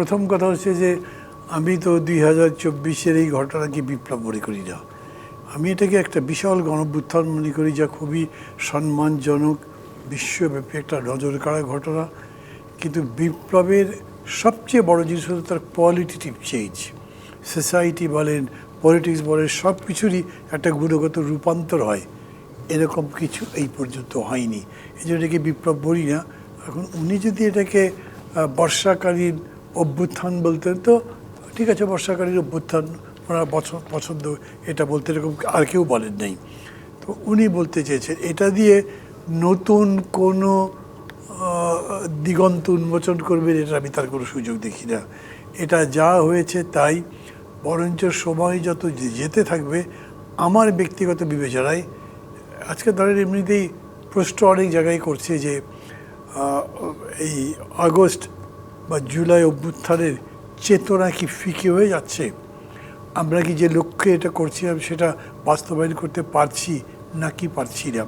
প্রথম কথা হচ্ছে যে আমি তো দুই হাজার চব্বিশের এই ঘটনাকে বিপ্লব মনে করি না। আমি এটাকে একটা বিশাল গণভ্যুত্থান মনে করি যা খুবই সম্মানজনক, বিশ্বব্যাপী একটা নজর কাড়া ঘটনা। কিন্তু বিপ্লবের সবচেয়ে বড় জিনিস হলো তার কোয়ালিটিটিভ চেঞ্জ সোসাইটি বলেন পলিটিক্স বলেন, সব কিছুরই একটা গুণগত রূপান্তর হয়। এরকম কিছু এই পর্যন্ত হয়নি। এই জন্য এটাকে বিপ্লব বলি না। এখন উনি যদি এটাকে বর্ষাকালীন অভ্যুত্থান বলতেন তো ঠিক আছে, বর্ষাকালীন অভ্যুত্থান ওনার পছ- পছন্দ, এটা বলতে এরকম আর কেউ বলেন নাই। তো উনি বলতে চেয়েছেন, এটা দিয়ে নতুন কোনো দিগন্ত উন্মোচন করবেন এটা আমি তার কোনো সুযোগ দেখি না। এটা যা হয়েছে তাই, বরঞ্চ সময় যত যেতে থাকবে, আমার ব্যক্তিগত বিবেচনায়, আজকে ধরেন এমনিতেই প্রশ্ন অনেক জায়গায় করছে যে এই আগস্ট বা জুলাই অভ্যুত্থানের চেতনা কি ফিকে হয়ে যাচ্ছে? আমরা কি যে লক্ষ্যে এটা করছিলাম সেটা বাস্তবায়ন করতে পারছি নাকি পারছি না?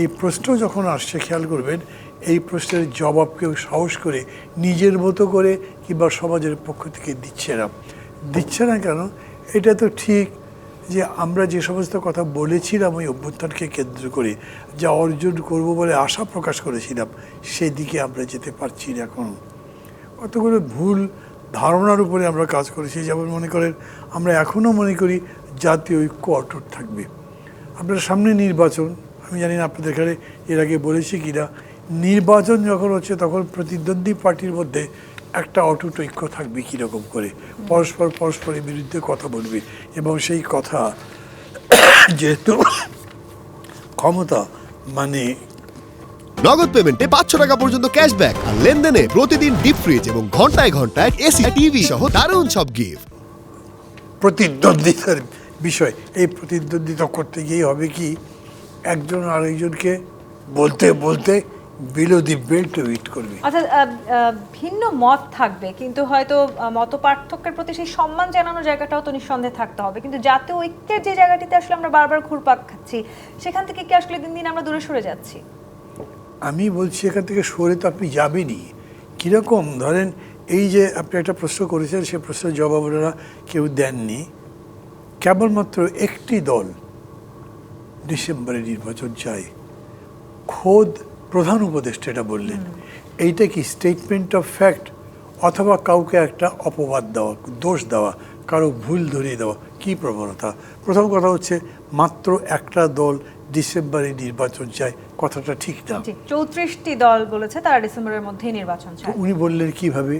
এই প্রশ্ন যখন আসছে, খেয়াল করবেন, এই প্রশ্নের জবাব কেউ সাহস করে নিজের মতো করে কিংবা সমাজের পক্ষ থেকে দিচ্ছে না। দিচ্ছে না কেন? এটা তো ঠিক যে আমরা যে সমস্ত কথা বলেছিলাম ওই অভ্যুত্থানকে কেন্দ্র করে, যা অর্জন করব বলে আশা প্রকাশ করেছিলাম, সেদিকে আমরা যেতে পারছি না এখনও কতগুলো ভুল ধারণার উপরে আমরা কাজ করেছি। যেমন মনে করেন, আমরা এখনও মনে করি জাতীয় ঐক্য অটুট থাকবে। আপনার সামনে নির্বাচন, আমি জানি না আপনাদের এখানে এর আগে বলেছি কিনা, নির্বাচন যখন হচ্ছে তখন প্রতিদ্বন্দ্বী পার্টির মধ্যে একটা অটুট ঐক্য থাকবে কীরকম করে। পরস্পর পরস্পরের বিরুদ্ধে কথা বলবে এবং সেই কথা যেহেতু ক্ষমতা মানে নগদ পেমেন্টে পাঁচশো টাকা পর্যন্ত ক্যাশব্যাক আর লেনদেনে প্রতিদিন ডিপ ফ্রিজ এবং ঘন্টায় ঘন্টায় এসি টিভি সহ দারুণ সব গিফট প্রতিদ্বন্দ্বিতার বিষয়। এই প্রতিদ্বন্দ্বিতা করতে গিয়ে হবে কি একজন আরেকজনকে বলতে বলতে বিলো দি বেল্ট উইট করবে। অর্থাৎ ভিন্ন মত থাকবে কিন্তু হয়তো মত পার্থক্যের প্রতি সেই সম্মান জানানোর জায়গাটাও তো নিঃসন্দেহে থাকতে হবে। কিন্তু জাতীয় ঐক্যের যে জায়গাটিতে আসলে আমরা বারবার ঘুরপাক খাচ্ছি সেখান থেকে কি আসলে দিন দিন আমরা দূরে সরে যাচ্ছি? আমি বলছি এখান থেকে সরে তো আপনি যাবেনই। কীরকম? ধরেন এই যে আপনি একটা প্রশ্ন করেছেন সে প্রশ্নের জবাব ওনারা কেউ দেননি। কেবলমাত্র একটি দল ডিসেম্বরে নির্বাচন চায়। খোদ প্রধান উপদেষ্টা এটা বললেন। এইটা কি স্টেটমেন্ট অফ ফ্যাক্ট অথবা কাউকে একটা অপবাদ দেওয়া দোষ দেওয়া? কারও ভুল ধরিয়ে দেওয়া কি প্রবণতা? প্রথম কথা হচ্ছে মাত্র একটা দল ডিসেম্বরে নির্বাচন চায় কথাটা ঠিক না। চৌত্রিশটি দল বলেছে তারা ডিসেম্বরের মধ্যেই নির্বাচন চায়। উনি বললেন কীভাবে?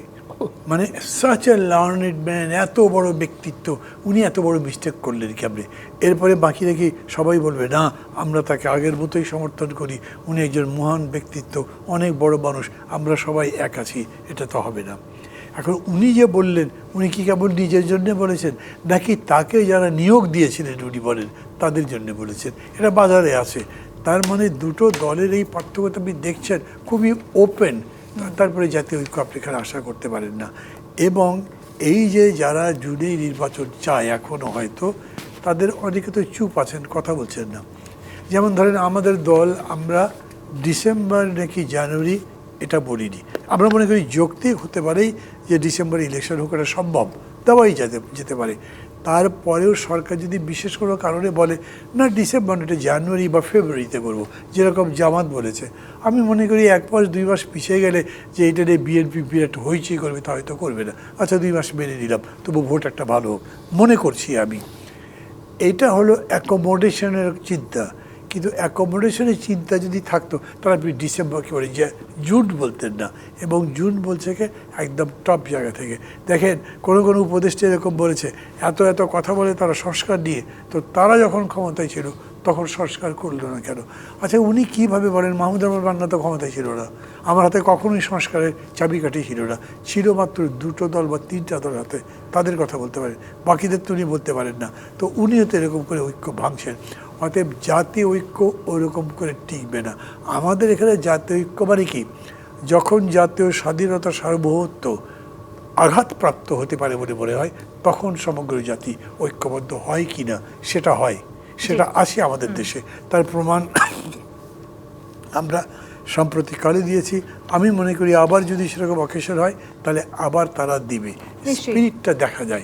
মানে সাচ এ লার্নেড ম্যান এত বড় ব্যক্তিত্ব উনি এত বড় মিস্টেক করলেন কেমনে? এরপরে বাকি রেখে সবাই বলবে না আমরা তাকে আগের মতোই সমর্থন করি উনি একজন মহান ব্যক্তিত্ব অনেক বড় মানুষ আমরা সবাই এক আছি এটা তো হবে না। এখন উনি যে বললেন, উনি কি কেবল নিজের জন্য বলেছেন? নাকি তাকে যারা নিয়োগ দিয়েছিলেন, উনি বলেন, তাদের জন্য বলেছেন? এটা বাজারে আছে। তার মানে দুটো দলের এই পার্থক্যটা আপনি দেখছেন, খুবই ওপেন তারপরে জাতীয় ঐক্য আপনি এখানে আশা করতে পারেন না। এবং এই যে যারা জুনেই নির্বাচন চায় এখনও হয়তো, তাদের অনেকে তো চুপ আছেন, কথা বলছেন না। যেমন ধরেন আমাদের দল, আমরা ডিসেম্বর নাকি জানুয়ারি, এটা বলিনি। আমরা মনে করি যৌক্তিক হতে পারেই যে ডিসেম্বরে ইলেকশন হোক, এটা সম্ভব। দেওয়াই যেতে যেতে পারে। তারপরেও সরকার যদি বিশেষ কোনো কারণে বলে, না, ডিসেম্বর এটা জানুয়ারি বা ফেব্রুয়ারিতে করব, যেরকম জামাত বলেছে। আমি মনে করি এক মাস, দুই মাস পিছিয়ে গেলে যে এটা নিয়ে বিএনপি বিরাট হইচই করবে, তা হয়তো করবে না। আচ্ছা দুই মাস মেনে নিলাম, তবু ভোট একটা ভালো হোক। মনে করছি আমি। এটা হলো অ্যাকোমোডেশনের চিন্তা। কিন্তু অ্যাকোমোডেশনের চিন্তা যদি থাকতো, তাহলে আপনি ডিসেম্বরকে বলে যে জুন বলতেন না। এবং জুন বলছে কি, একদম টপ জায়গা থেকে। দেখেন, কোনো কোনো উপদেষ্টা এরকম বলেছে, এত এত কথা বলে তারা সংস্কার নিয়ে, তো তারা যখন ক্ষমতায় ছিল তখন সংস্কার করল না কেন? আচ্ছা উনি কীভাবে বলেন মাহমুদ রহমান বান্না তো ক্ষমতায় ছিল না। আমার হাতে কখনোই সংস্কারের চাবিকাঠি ছিল না। ছিল মাত্র দুটো দল বা তিনটা দল হাতে। তাদের কথা বলতে পারেন। বাকিদের তো উনি বলতে পারেন না। তো উনিও তো এরকম করে ঐক্য ভাঙছেন। অতএব জাতীয় ঐক্য ওরকম করে টিকবে না। আমাদের এখানে জাতীয় ঐক্য মানে কি? যখন জাতীয় স্বাধীনতা সার্বভৌমত্ব আঘাতপ্রাপ্ত হতে পারে বলে মনে হয়, তখন সমগ্র জাতি ঐক্যবদ্ধ হয় কি না, সেটা হয়। সেটা আসে আমাদের দেশে। তার প্রমাণ আমরা সাম্প্রতিককালে দিয়েছি। আমি মনে করি আবার যদি সেরকম অকেশন হয় তাহলে আবার তারা দিবে। স্পিরিটটা দেখা যায়।